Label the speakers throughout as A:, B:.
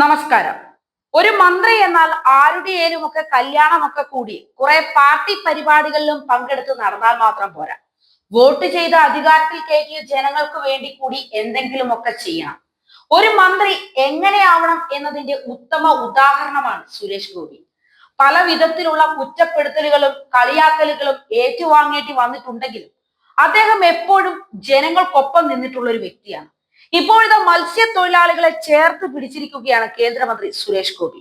A: നമസ്കാരം. ഒരു മന്ത്രി എന്നാൽ ആരുടെയേലും ഒക്കെ കല്യാണമൊക്കെ കൂടി കുറെ പാർട്ടി പരിപാടികളിലും പങ്കെടുത്ത് നടന്നാൽ മാത്രം പോരാ. വോട്ട് ചെയ്ത് അധികാരത്തിൽ കയറ്റിയ ജനങ്ങൾക്ക് വേണ്ടി കൂടി എന്തെങ്കിലുമൊക്കെ ചെയ്യണം. ഒരു മന്ത്രി എങ്ങനെയാവണം എന്നതിന്റെ ഉത്തമ ഉദാഹരണമാണ് സുരേഷ് ഗോപി. പല വിധത്തിലുള്ള കുറ്റപ്പെടുത്തലുകളും കളിയാക്കലുകളും ഏറ്റുവാങ്ങേണ്ടി വന്നിട്ടുണ്ടെങ്കിലും അദ്ദേഹം എപ്പോഴും ജനങ്ങൾക്കൊപ്പം നിന്നിട്ടുള്ള ഒരു വ്യക്തിയാണ്. ഇപ്പോഴത്തെ മത്സ്യത്തൊഴിലാളികളെ ചേർത്ത് പിടിച്ചിരിക്കുകയാണ് കേന്ദ്രമന്ത്രി സുരേഷ് ഗോപി.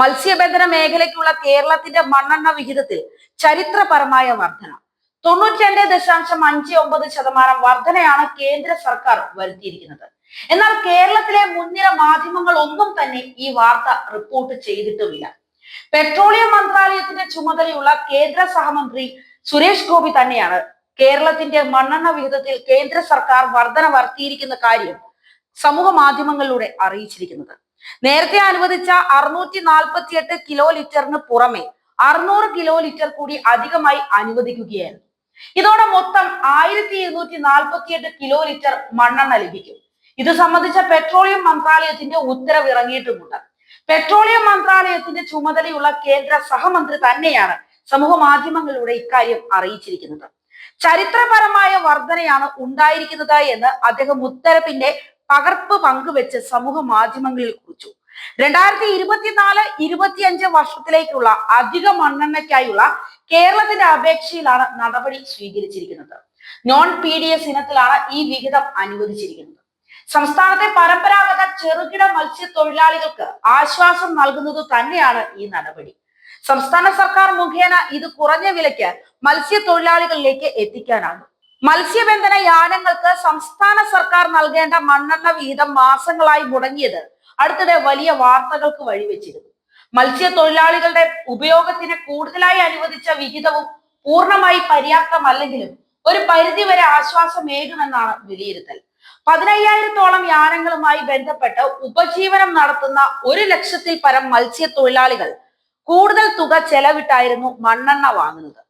A: മത്സ്യബന്ധന മേഖലയ്ക്കുള്ള കേരളത്തിന്റെ മണ്ണെണ്ണ വിഹിതത്തിൽ ചരിത്രപരമായ വർധന. തൊണ്ണൂറ്റി രണ്ട് ദശാംശം അഞ്ച് ഒമ്പത് ശതമാനം വർധനയാണ് കേന്ദ്ര സർക്കാർ വരുത്തിയിരിക്കുന്നത്. എന്നാൽ കേരളത്തിലെ മുൻനിര മാധ്യമങ്ങൾ ഒന്നും തന്നെ ഈ വാർത്ത റിപ്പോർട്ട് ചെയ്തിട്ടുമില്ല. പെട്രോളിയം മന്ത്രാലയത്തിന്റെ ചുമതലയുള്ള കേന്ദ്ര സഹമന്ത്രി സുരേഷ് ഗോപി തന്നെയാണ് കേരളത്തിന്റെ മണ്ണെണ്ണ വിഹിതത്തിൽ കേന്ദ്ര സർക്കാർ വർധന വരുത്തിയിരിക്കുന്ന കാര്യം സമൂഹ മാധ്യമങ്ങളിലൂടെ അറിയിച്ചിരിക്കുന്നത്. നേരത്തെ അനുവദിച്ച അറുന്നൂറ്റി നാൽപ്പത്തി എട്ട് കിലോ ലിറ്ററിന് പുറമെ അറുന്നൂറ് കിലോ ലിറ്റർ കൂടി അധികമായി അനുവദിക്കുകയായിരുന്നു. ഇതോടെ മൊത്തം ആയിരത്തി ഇരുന്നൂറ്റി നാൽപ്പത്തി എട്ട് കിലോ ലിറ്റർ മണ്ണെണ്ണ ലഭിക്കും. ഇത് സംബന്ധിച്ച പെട്രോളിയം മന്ത്രാലയത്തിന്റെ ഉത്തരവ് ഇറങ്ങിയിട്ടുമുണ്ട്. പെട്രോളിയം മന്ത്രാലയത്തിന്റെ ചുമതലയുള്ള കേന്ദ്ര സഹമന്ത്രി തന്നെയാണ് സമൂഹ മാധ്യമങ്ങളിലൂടെ ഇക്കാര്യം അറിയിച്ചിരിക്കുന്നത്. ചരിത്രപരമായ വർധനയാണ് ഉണ്ടായിരിക്കുന്നത് എന്ന് അദ്ദേഹം ഉത്തരവിന്റെ പകർപ്പ് പങ്കുവെച്ച് സമൂഹ മാധ്യമങ്ങളിൽ കുറിച്ചു. രണ്ടായിരത്തി ഇരുപത്തിനാല് ഇരുപത്തിയഞ്ച് വർഷത്തിലേക്കുള്ള അധിക മണ്ണെണ്ണയ്ക്കായുള്ള കേരളത്തിന്റെ അപേക്ഷയിലാണ് നടപടി സ്വീകരിച്ചിരിക്കുന്നത്. നോൺ പി ഡി എസ് ഇനത്തിലാണ് ഈ വിഹിതം അനുവദിച്ചിരിക്കുന്നത്. സംസ്ഥാനത്തെ പരമ്പരാഗത ചെറുകിട മത്സ്യത്തൊഴിലാളികൾക്ക് ആശ്വാസം നൽകുന്നത് തന്നെയാണ് ഈ നടപടി. സംസ്ഥാന സർക്കാർ മുഖേന ഇത് കുറഞ്ഞ വിലയ്ക്ക് മത്സ്യത്തൊഴിലാളികളിലേക്ക് എത്തിക്കാനാകും. മത്സ്യബന്ധന യാനങ്ങൾക്ക് സംസ്ഥാന സർക്കാർ നൽകേണ്ട മണ്ണെണ്ണ വിഹിതം മാസങ്ങളായി മുടങ്ങിയത് അടുത്തിടെ വലിയ വാർത്തകൾക്ക് വഴിവെച്ചിരുന്നു. മത്സ്യത്തൊഴിലാളികളുടെ ഉപയോഗത്തിന് കൂടുതലായി അനുവദിച്ച വിഹിതവും പൂർണമായി പര്യാപ്തമല്ലെങ്കിലും ഒരു പരിധിവരെ ആശ്വാസമേകുമെന്നാണ് വിലയിരുത്തൽ. പതിനയ്യായിരത്തോളം യാനങ്ങളുമായി ബന്ധപ്പെട്ട് ഉപജീവനം നടത്തുന്ന ഒരു ലക്ഷത്തിൽ പരം മത്സ്യത്തൊഴിലാളികൾ കൂടുതൽ തുക ചെലവിട്ടായിരുന്നു മണ്ണെണ്ണ വാങ്ങുന്നത്.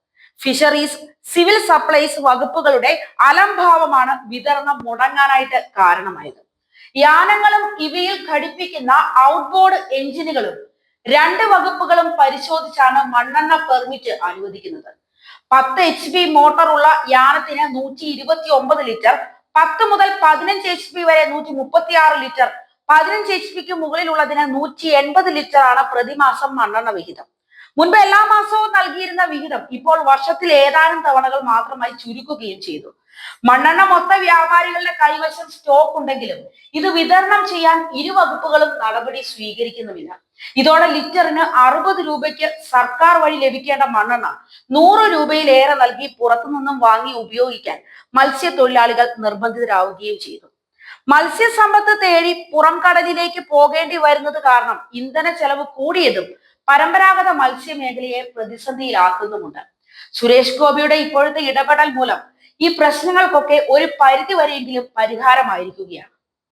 A: ഫിഷറീസ് സിവിൽ സപ്ലൈസ് വകുപ്പുകളുടെ അലംഭാവമാണ് വിതരണം മുടങ്ങാനായിട്ട് കാരണമായത്. യാനങ്ങളും ഇവയിൽ ഘടിപ്പിക്കുന്ന ഔട്ട്ബോർഡ് എഞ്ചിനുകളും രണ്ട് വകുപ്പുകളും പരിശോധിച്ചാണ് മണ്ണെണ്ണ പെർമിറ്റ് അനുവദിക്കുന്നത്. പത്ത് എച്ച് പി മോട്ടറുള്ള യാനത്തിന് നൂറ്റി ഇരുപത്തി ഒമ്പത് ലിറ്റർ പത്ത് മുതൽ പതിനഞ്ച് എച്ച് പി വരെ നൂറ്റി മുപ്പത്തി ആറ് ലിറ്റർ പതിനഞ്ച് എച്ച് പിക്ക് മുകളിലുള്ളതിന് നൂറ്റി എൺപത് ലിറ്റർ ആണ് പ്രതിമാസം മണ്ണെണ്ണ വിഹിതം. മുൻപ് എല്ലാ മാസവും നൽകിയിരുന്ന വിഹിതം ഇപ്പോൾ വർഷത്തിൽ ഏതാനും തവണകൾ മാത്രമായി ചുരുക്കുകയും ചെയ്തു. മണ്ണെണ്ണ മൊത്ത വ്യാപാരികളുടെ കൈവശം സ്റ്റോക്ക് ഉണ്ടെങ്കിലും ഇത് വിതരണം ചെയ്യാൻ ഇരു വകുപ്പുകളും നടപടി സ്വീകരിക്കുന്നുമില്ല. ഇതോടെ ലിറ്ററിന് അറുപത് രൂപയ്ക്ക് സർക്കാർ വഴി ലഭിക്കേണ്ട മണ്ണെണ്ണ നൂറ് രൂപയിലേറെ നൽകി പുറത്തുനിന്നും വാങ്ങി ഉപയോഗിക്കാൻ മത്സ്യത്തൊഴിലാളികൾ നിർബന്ധിതരാവുകയും ചെയ്തു. മത്സ്യസമ്പത്ത് തേടി പുറം കടലിലേക്ക് പോകേണ്ടി വരുന്നത് കാരണം ഇന്ധന ചെലവ് കൂടിയതും പരമ്പരാഗത മത്സ്യമേഖലയെ പ്രതിസന്ധിയിലാക്കുന്നുമുണ്ട്. സുരേഷ് ഗോപിയുടെ ഇപ്പോഴത്തെ ഇടപെടൽ മൂലം ഈ പ്രശ്നങ്ങൾക്കൊക്കെ ഒരു പരിധി വരെയെങ്കിലും പരിഹാരമായിരിക്കുകയാണ്.